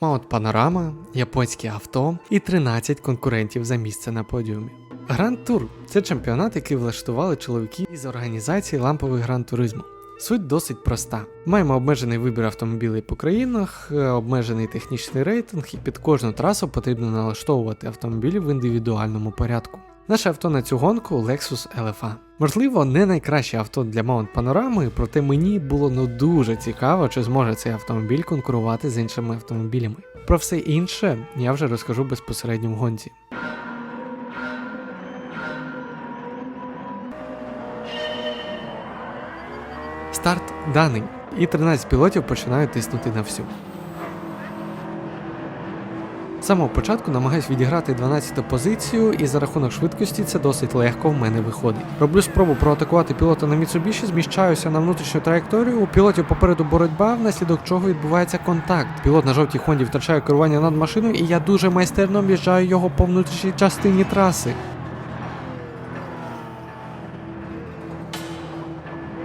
Маунт Панорама, японське авто і 13 конкурентів за місце на подіумі. Гранд Тур це чемпіонат, який влаштували чоловіки із організації ламповий гранд туризму. Суть досить проста. Маємо обмежений вибір автомобілів по країнах, е, обмежений технічний рейтинг, і під кожну трасу потрібно налаштовувати автомобілі в індивідуальному порядку. Наше авто на цю гонку Lexus LFA. Можливо, не найкраще авто для Маунт Панорами, проте мені було ну дуже цікаво, чи зможе цей автомобіль конкурувати з іншими автомобілями. Про все інше я вже розкажу безпосередньо в гонці. Старт даний, і 13 пілотів починають тиснути на всю. Самого початку намагаюсь відіграти 12-ту позицію, і за рахунок швидкості це досить легко в мене виходить. Роблю спробу проатакувати пілота на Міцубіші, зміщаюся на внутрішню траєкторію. У пілотів попереду боротьба, внаслідок чого відбувається контакт. Пілот на жовтій хонді втрачає керування над машиною, і я дуже майстерно об'їжджаю його по внутрішній частині траси.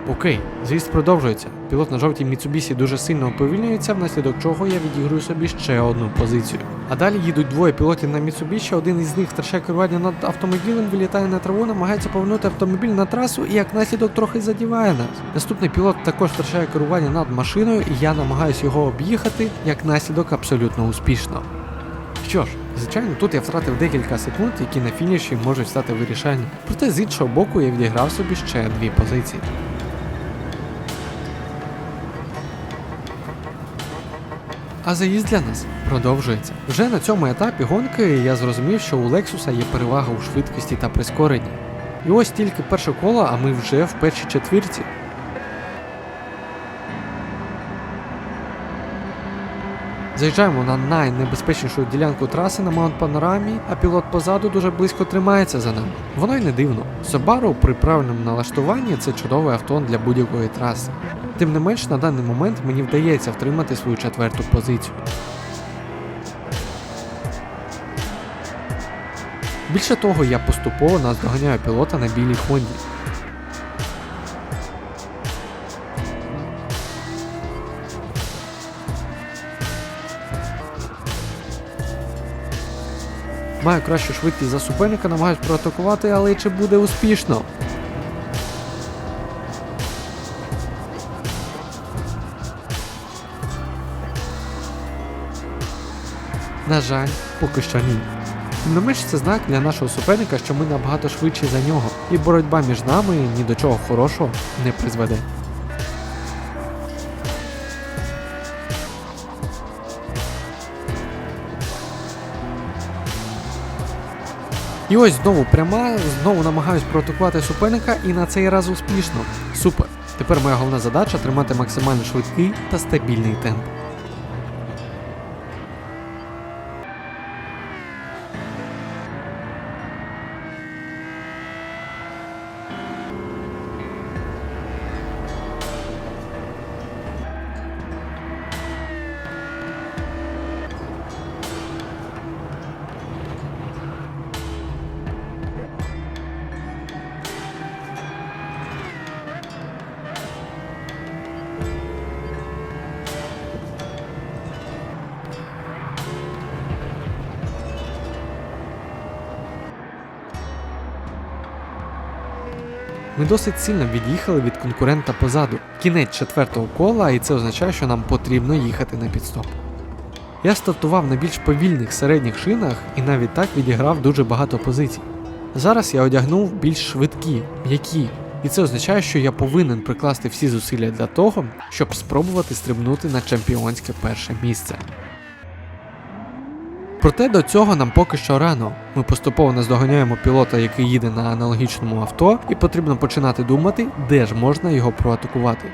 Окей, з'їзд продовжується. Пілот на жовтій Mitsubishi дуже сильно уповільнюється, внаслідок чого я відіграю собі ще одну позицію. А далі їдуть двоє пілотів на Mitsubishi, один із них втрачає керування над автомобілем, вилітає на траву, намагається повернути автомобіль на трасу і як наслідок трохи задіває нас. Наступний пілот також втрачає керування над машиною, і я намагаюся його об'їхати, як наслідок абсолютно успішно. Що ж, звичайно, тут я втратив декілька секунд, які на фініші можуть стати вирішальні. Проте з іншого боку я відіграв собі ще дві позиції. А заїзд для нас продовжується. Вже на цьому етапі гонки я зрозумів, що у Лексуса є перевага у швидкості та прискоренні. І ось тільки перше коло, а ми вже в першій четвірці. Заїжджаємо на найнебезпечнішу ділянку траси на Маунт Панорамі, а пілот позаду дуже близько тримається за нами. Воно й не дивно. Subaru при правильному налаштуванні це чудове авто для будь-якої траси. Тим не менш, на даний момент мені вдається втримати свою четверту позицію. Більше того, я поступово наздоганяю пілота на білій Хонді. Маю кращу швидкість за суперника, намагаюсь проатакувати, але чи буде успішно? На жаль, поки що ні. Тим це знак для нашого суперника, що ми набагато швидші за нього, і боротьба між нами ні до чого хорошого не призведе. І ось знову пряма, знову намагаюсь проатакувати суперника, і на цей раз успішно. Супер. Тепер моя головна задача тримати максимально швидкий та стабільний темп. Ми досить сильно від'їхали від конкурента позаду. Кінець четвертого кола, і це означає, що нам потрібно їхати на підстоп. Я стартував на більш повільних середніх шинах і навіть так відіграв дуже багато позицій. Зараз я одягнув більш швидкі, м'які, і це означає, що я повинен прикласти всі зусилля для того, щоб спробувати стрибнути на чемпіонське перше місце. Проте до цього нам поки що рано. Ми поступово наздоганяємо пілота, який їде на аналогічному авто, і потрібно починати думати, де ж можна його проатакувати.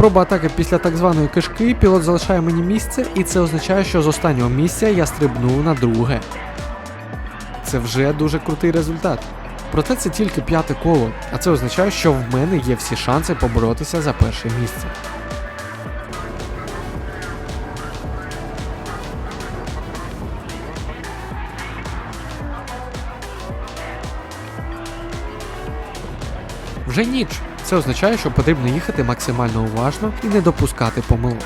Спроба атаки після так званої кишки, пілот залишає мені місце, і це означає, що з останнього місця я стрибнув на друге. Це вже дуже крутий результат. Проте це тільки п'яте коло, а це означає, що в мене є всі шанси поборотися за перше місце. Вже ніч. Це означає, що потрібно їхати максимально уважно і не допускати помилок.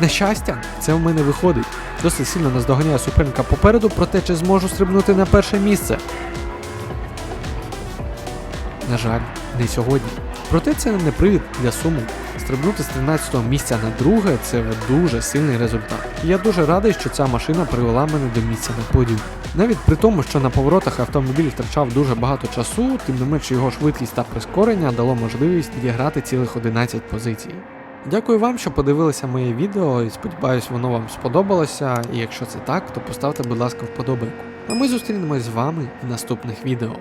На щастя, це в мене виходить. Досить сильно наздоганяє суперника попереду, проте чи зможу стрибнути на перше місце. На жаль, не сьогодні. Проте це не привід для суму. Стрибнути з 13-го місця на друге це дуже сильний результат. І я дуже радий, що ця машина привела мене до місця на подіумі. Навіть при тому, що на поворотах автомобіль втрачав дуже багато часу, тим не менш його швидкість та прискорення дало можливість відіграти цілих 11 позицій. Дякую вам, що подивилися моє відео і сподіваюсь, воно вам сподобалося. І якщо це так, то поставте, будь ласка, вподобайку. А ми зустрінемось з вами в наступних відео.